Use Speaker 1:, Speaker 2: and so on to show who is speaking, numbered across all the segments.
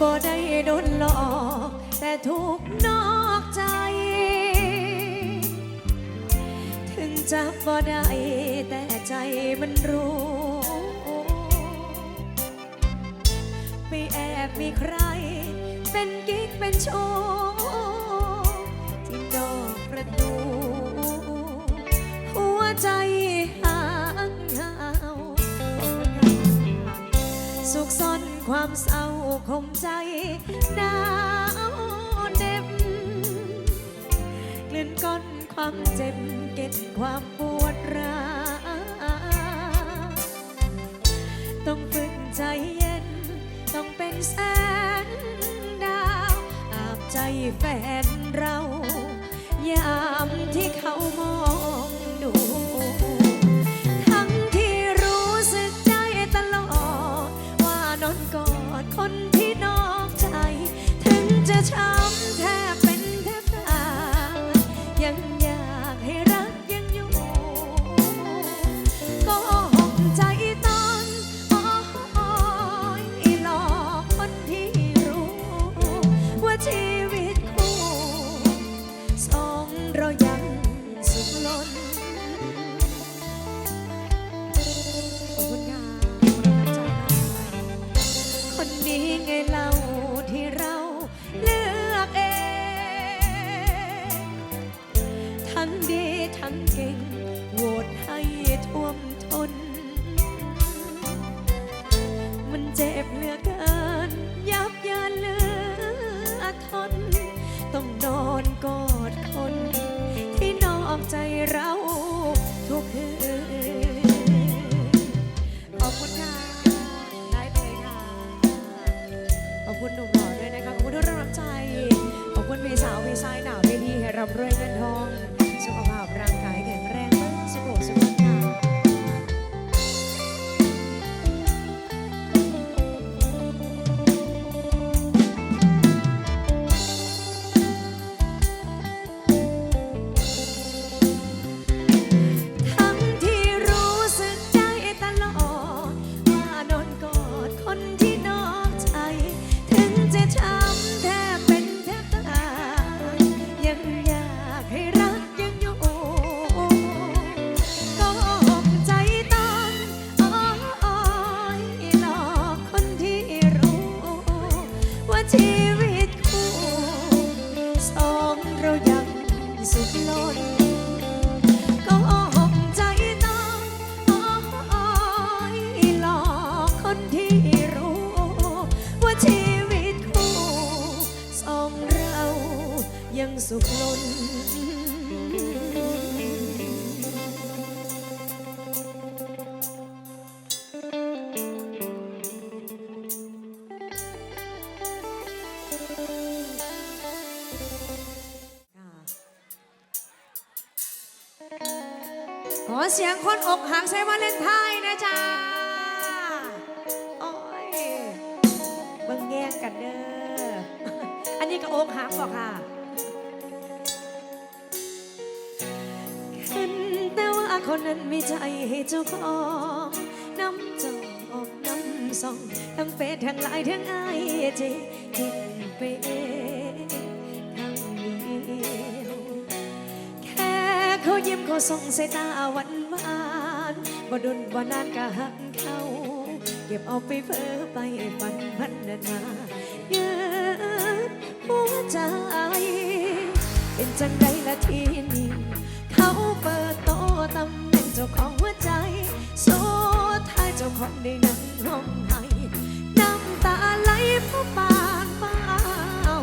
Speaker 1: บ่ได้โดนหลอก แต่ถูกนอกใจ ถึงจับบ่ได้แต่ใจมันรู้ แอบมีใคร เป็นกิ๊กเป็นโชว์ที่นอกประตู หัวใจห่างเหาสุขซ่อนความเศร้าคมใจหนาวเด็บกลืนก้อนความเจ็บเก็บความปวด แฟนเรา เรายังสุขล้นขอบคุณค่ะขอบคุณใจคนนี้ไงเรา ใจเราทุกคืนขอบคุณค่ะได้เลยค่ะขอบคุณหนุ่มหล่อด้วยนะคะขอบคุณทุกกำลังใจขอบคุณพี่สาวพี่ชายหนาพี่ที่ให้รับรวยเงินทอง สุขล้นขอเสียงคนอกหักใช้วาเลนไทน์นะจ๊ะ โอ้ยเบิ่งแย่งกันเด้อ อันนี้ก็อกหักบอกค่ะ คนนั้นมีใจให้เจ้าของน้ำจอกน้ำสองทั้งเฟซทั้งไลน์ทั้งไอจีกินไปเองทั้งเดียวแค่เขายิ้มเขาส่งสายตาหวานหวานบ่ดนบ่นานก็หักเขาเก็บเอาไปเพ้อไปฝันพันนานายืดหัวใจ เป็นจังใดละทีนี้ ท้ายเจ้าของได้นั่งห้องไห้น้ำตาไหลเพราะปานฟ้า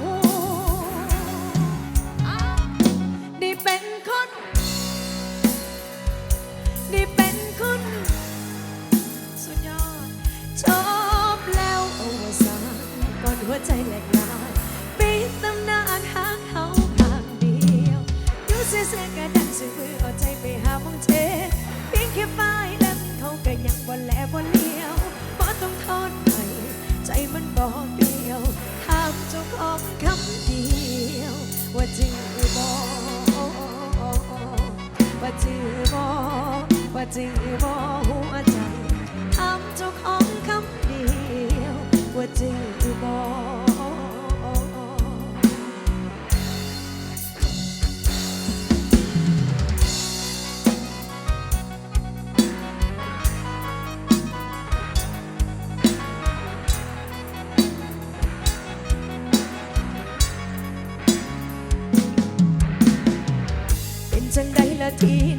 Speaker 1: หัวได้เป็นคนได้เป็นคนสุดยอดชอบแล้วโอวสานก่อนหัวใจแหลกลายปิดตำนานหาเขาข้างเดียวดูเสียเสียกระดันซื้อมือเอาใจไปหาบังเทเพียงแค่ป้าย ก็ยังบ่แลบ่เลี้ยวบ่ต้องทอนไปใจมันบ่เดียวถามเจ้าของคำเดียว ว่าจริงหรือบ่ว่าจริงหรือบ่ว่าจริงหรือบ่ it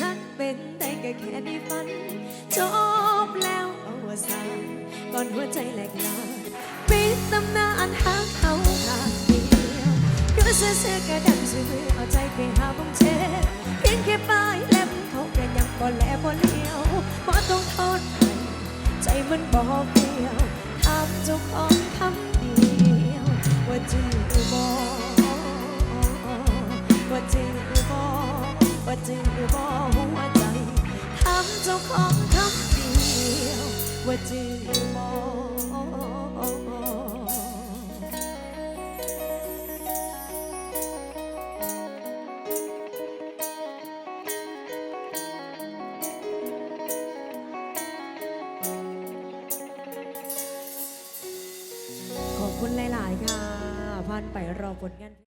Speaker 1: หักเป็นได้ก็แค่ในฝัน จบแล้วเอาวสานก่อนหัวใจแหลกลาปิดตำนานหักเขาขาดเดียวคือเสื้อเสื้อกระดังซื้อเอาใจไปหาบงเชเพียงแค่ปลายเล็บเขาก็ยังบ่แลบ่เลี้ยวบ่ต้องโทษใครใจมันบอกเดียวถามเจ้าของคำเดียว ว่าจือบ่ว่าจือบ่ ของคำเดียวว่าจือบ่ขอบคุณหลาย ๆ ค่ะ พันไปรอผลงาน